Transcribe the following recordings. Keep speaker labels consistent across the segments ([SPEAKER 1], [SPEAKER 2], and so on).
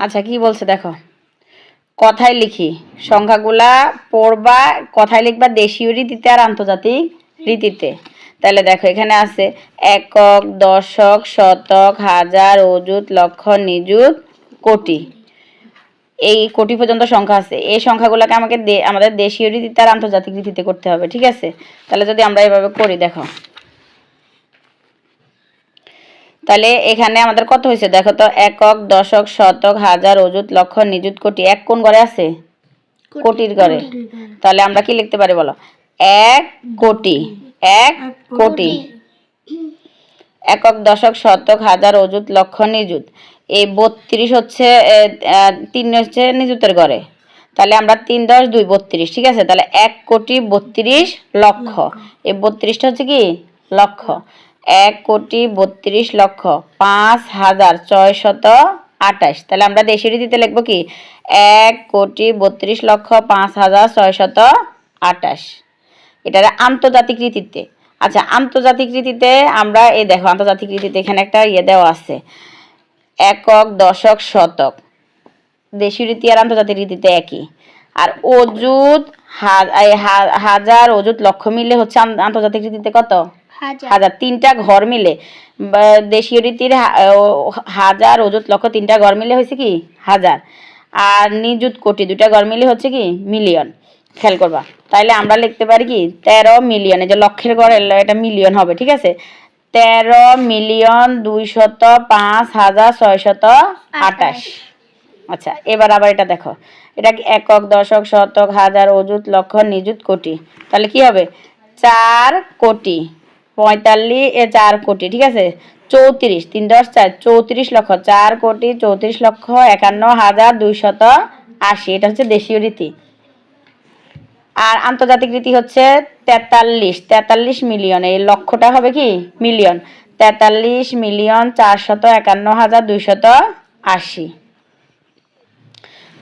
[SPEAKER 1] আচ্ছা কি বলছে দেখো। কথায় লিখি। সংখ্যাগুলা পড়বা, কথায় লিখবা দেশীয় রীতিতে আর আন্তর্জাতিক রীতিতে। তাহলে দেখো, এখানে আছে একক, দশক, শতক, হাজার, অযুত, লক্ষ, নিযুত, কোটি। এই কোটি পর্যন্ত সংখ্যা আছে। এই সংখ্যাগুলোকে আমাকে আমাদের দেশীয় রীতিতে আর আন্তর্জাতিক রীতিতে করতে হবে, ঠিক আছে? তাহলে যদি আমরা এভাবে করি, দেখো। তাহলে এখানে আমাদের কত হয়েছে? দেখো তো একক দশক শতক হাজার অযুত লক্ষ নিযুত কোটি এক কোন ঘরে আছে? কোটির ঘরে। তাহলে আমরা কি লিখতে পারি বলো? এক কোটি। এক কোটি। একক দশক শতক হাজার অযুত লক্ষ নিযুত। এই বত্রিশ হচ্ছে তিন হচ্ছে নিযুতের ঘরে। তাহলে আমরা তিন দশ দুই বত্রিশ ঠিক আছে? তাহলে এক কোটি বত্রিশ লক্ষ। এই বত্রিশটা হচ্ছে কি? লক্ষ। এক কোটি বত্রিশ লক্ষ পাঁচ হাজার ছয় শত আঠাশ। তাহলে আমরা দেশের রীতিতে লিখব কি? এক কোটি বত্রিশ লক্ষ পাঁচ হাজার ছয় শত আঠাশ। এটা আন্তর্জাতিক রীতিতে। আচ্ছা আন্তর্জাতিক রীতিতে আমরা এই দেখো, আন্তর্জাতিক রীতিতে এখানে একটা ইয়ে দেওয়া আছে। একক, দশক, শতক। দেশীয় রীতি আর আন্তর্জাতিক রীতিতে একই। আর অজুত হাজার অজুত লক্ষ মিলে হচ্ছে আন্তর্জাতিক রীতিতে কত?
[SPEAKER 2] হাজার।
[SPEAKER 1] তিনটা ঘর মিলে। দেশীয় রীতির হাজার অজুত লক্ষ তিনটা ঘর মিলে হয়েছে কি? হাজার। আর নিযুত কোটি দুটা ঘর মিলে হচ্ছে কি? মিলিয়ন। খেয়াল করবা। তাইলে আমরা লিখতে পারি কি? তেরো মিলিয়ন। এই যে লক্ষের ঘর এলো, এটা মিলিয়ন হবে ঠিক আছে? তেরো মিলিয়ন দুইশত পাঁচ হাজার ছয়শত আটাশ আচ্ছা এবার আবার এটা দেখো। এটা কি একক দশক শতক হাজার অযুত লক্ষ নিযুত কোটি? তাহলে কি হবে? চার কোটি। পঁয়তাল্লিশ এ চার কোটি, ঠিক আছে? চৌত্রিশ, তিন দশ চার, চৌত্রিশ লক্ষ, চার কোটি, চৌত্রিশ লক্ষ, একান্ন হাজার দুইশত আশি, এটা হচ্ছে দেশীয় রীতি। আর আন্তর্জাতিক রীতি হচ্ছে তেতাল্লিশ তেতাল্লিশ মিলিয়ন, এই লক্ষটা হবে কি? মিলিয়ন। তেতাল্লিশ মিলিয়ন চারশত একান্ন হাজার দুইশত আশি।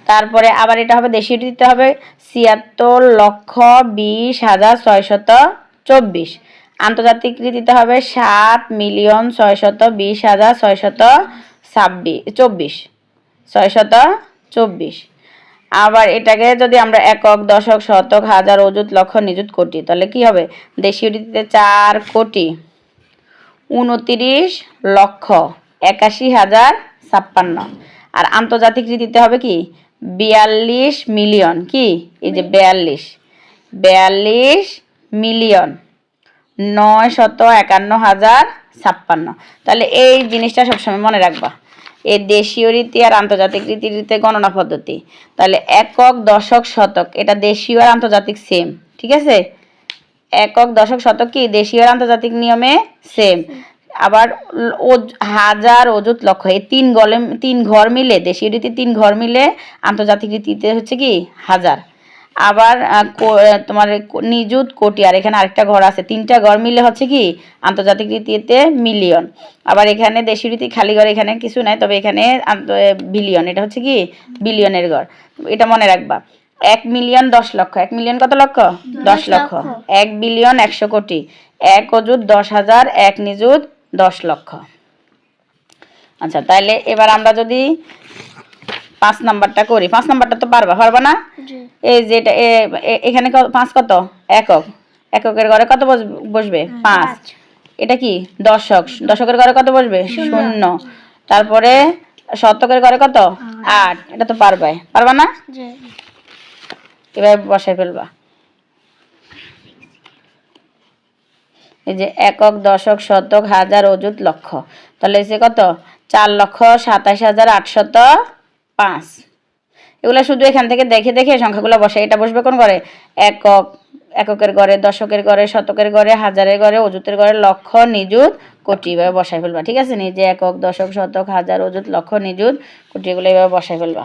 [SPEAKER 1] তারপরে আবার এটা হবে দেশীয় দিতে হবে ছিয়াত্তর লক্ষ বিশ হাজার ছয়শত চব্বিশ। আন্তর্জাতিক রীতিতে হবে সাত মিলিয়ন ছয়শত বিশ হাজার ছয়শত ছাব্বিশ চব্বিশ ছয়শত চব্বিশ। আবার এটাকে যদি আমরা একক দশক শতক হাজার অযুত লক্ষ নিযুত কোটি তাহলে কি হবে? দেশীয় রীতিতে চার কোটি উনতিরিশ লক্ষ একাশি হাজার ছাপ্পান্ন। আর আন্তর্জাতিক রীতিতে হবে কি? বিয়াল্লিশ মিলিয়ন। কি? এই যে বিয়াল্লিশ বিয়াল্লিশ মিলিয়ন। নয় শত একান্ন হাজার ছাপ্পান্ন। তাহলে এই জিনিসটা সবসময় মনে রাখবা। এই দেশীয় রীতি আর আন্তর্জাতিক রীতি রীতি গণনা পদ্ধতি। তাহলে একক, দশক, শতক, এটা দেশীয় আর আন্তর্জাতিক সেম ঠিক আছে? একক, দশক, শতক কি? দেশীয় আর আন্তর্জাতিক নিয়মে সেম আবার হাজার অযুত লক্ষ, এই তিন গলে, তিন ঘর মিলে, দেশীয় রীতি তিন ঘর মিলে, আন্তর্জাতিক রীতিতে হচ্ছে কি? হাজার। আবার তোমার নিযুত কোটি আর এখানে আরেকটা ঘর আছে। তিনটা ঘর মিলে হচ্ছে কি? আন্তর্জাতিক রীতিতে মিলিয়ন। আবার এখানে দেশীয় রীতি খালি ঘর এখানে কিছু নাই তবে এখানে বিলিয়ন। এটা হচ্ছে কি? বিলিয়নের ঘর। এটা মনে রাখবা। এক মিলিয়ন দশ লক্ষ। এক মিলিয়ন কত লক্ষ? দশ লক্ষ। এক বিলিয়ন একশো কোটি। এক অযুত দশ হাজার এক নিযুত দশ লক্ষ। আচ্ছা তাইলে এবার আমরা যদি পাঁচ নাম্বারটা করি। পাঁচ নাম্বারটা তো পারবা পারবা না? এই যেটা এ- এ- এখানে পাঁচ কত? একক। এককের ঘরে কত বসবে? পাঁচ। এটা কি? দশক। দশকের ঘরে কত বসবে? শূন্য। তারপরে শতকের ঘরে কত? আট। এটা তো পারবে পারবা না? এবার বসাই ফেলবা। এই যে একক দশক শতক হাজার অযুত লক্ষ। তাহলে এসে কত? চার লক্ষ সাতাশ হাজার আটশত পাঁচ। এগুলো শুধু এখান থেকে দেখে দেখে সংখ্যাগুলো বসে। এটা বসবে কোন ঘরে? একক, এককের ঘরে, দশকের ঘরে, শতকের ঘরে, হাজারের ঘরে অজুতের ঘরে, লক্ষ, নিযুত, কোটি। এভাবে বসাই ফেলবা, ঠিক আছে? নিজে একক, দশক, শতক, হাজার অজুত লক্ষ, নিযুত, কোটি এগুলো এভাবে বসাই ফেলবা।